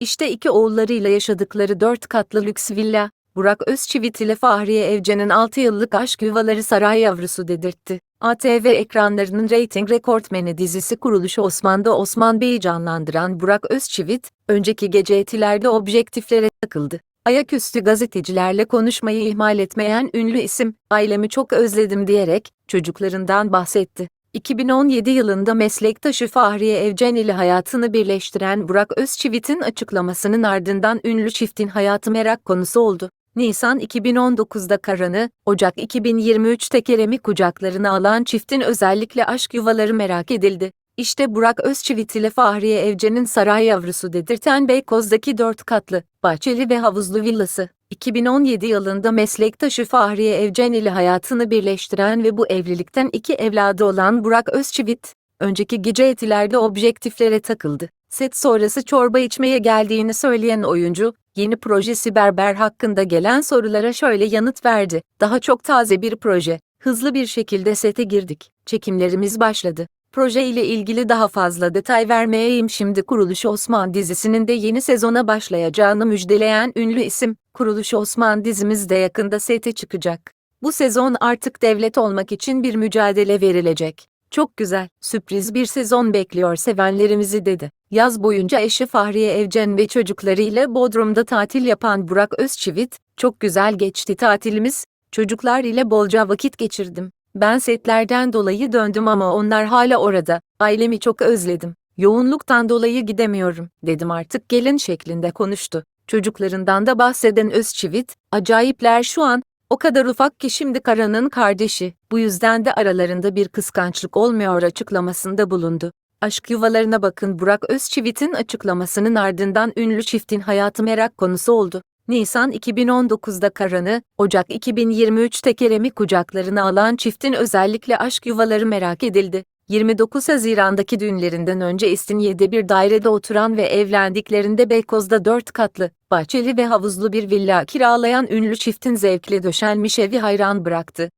İşte iki oğullarıyla yaşadıkları dört katlı lüks villa, Burak Özçivit ile Fahriye Evcen'in 6 yıllık aşk yuvaları saray yavrusu dedirtti. ATV ekranlarının reyting rekortmeni dizisi kuruluşu Osman'da Osman Bey'i canlandıran Burak Özçivit, önceki gece etilerde objektiflere takıldı. Ayaküstü gazetecilerle konuşmayı ihmal etmeyen ünlü isim, ailemi çok özledim diyerek, çocuklarından bahsetti. 2017 yılında meslektaşı Fahriye Evcen ile hayatını birleştiren Burak Özçivit'in açıklamasının ardından ünlü çiftin hayatı merak konusu oldu. Nisan 2019'da Karan'ı, Ocak 2023'te Kerem'i kucaklarına alan çiftin özellikle aşk yuvaları merak edildi. İşte Burak Özçivit ile Fahriye Evcen'in saray yavrusu dedirten Beykoz'daki dört katlı, bahçeli ve havuzlu villası. 2017 yılında meslektaşı Fahriye Evcen ile hayatını birleştiren ve bu evlilikten iki evladı olan Burak Özçivit, önceki gece etilerde objektiflere takıldı. Set sonrası çorba içmeye geldiğini söyleyen oyuncu, yeni projesi Berber hakkında gelen sorulara şöyle yanıt verdi. Daha çok taze bir proje. Hızlı bir şekilde sete girdik. Çekimlerimiz başladı. Proje ile ilgili daha fazla detay vermeyeyim şimdi Kuruluş Osman dizisinin de yeni sezona başlayacağını müjdeleyen ünlü isim, Kuruluş Osman dizimiz de yakında sete çıkacak. Bu sezon artık devlet olmak için bir mücadele verilecek. Çok güzel, sürpriz bir sezon bekliyor sevenlerimizi dedi. Yaz boyunca eşi Fahriye Evcen ve çocuklarıyla Bodrum'da tatil yapan Burak Özçivit, çok güzel geçti tatilimiz, çocuklar ile bolca vakit geçirdim. Ben setlerden dolayı döndüm ama onlar hala orada. Ailemi çok özledim. Yoğunluktan dolayı gidemiyorum, dedim artık gelin şeklinde konuştu. Çocuklarından da bahseden Özçivit, acayipler şu an, o kadar ufak ki şimdi Karan'ın kardeşi, bu yüzden de aralarında bir kıskançlık olmuyor açıklamasında bulundu. Aşk yuvalarına bakın Burak Özçivit'in açıklamasının ardından ünlü çiftin hayatı merak konusu oldu. Nisan 2019'da Karan'ı, Ocak 2023'te Kerem'i kucaklarına alan çiftin özellikle aşk yuvaları merak edildi. 29 Haziran'daki düğünlerinden önce İstinye'de bir dairede oturan ve evlendiklerinde Beykoz'da 4 katlı, bahçeli ve havuzlu bir villa kiralayan ünlü çiftin zevkle döşenmiş evi hayran bıraktı.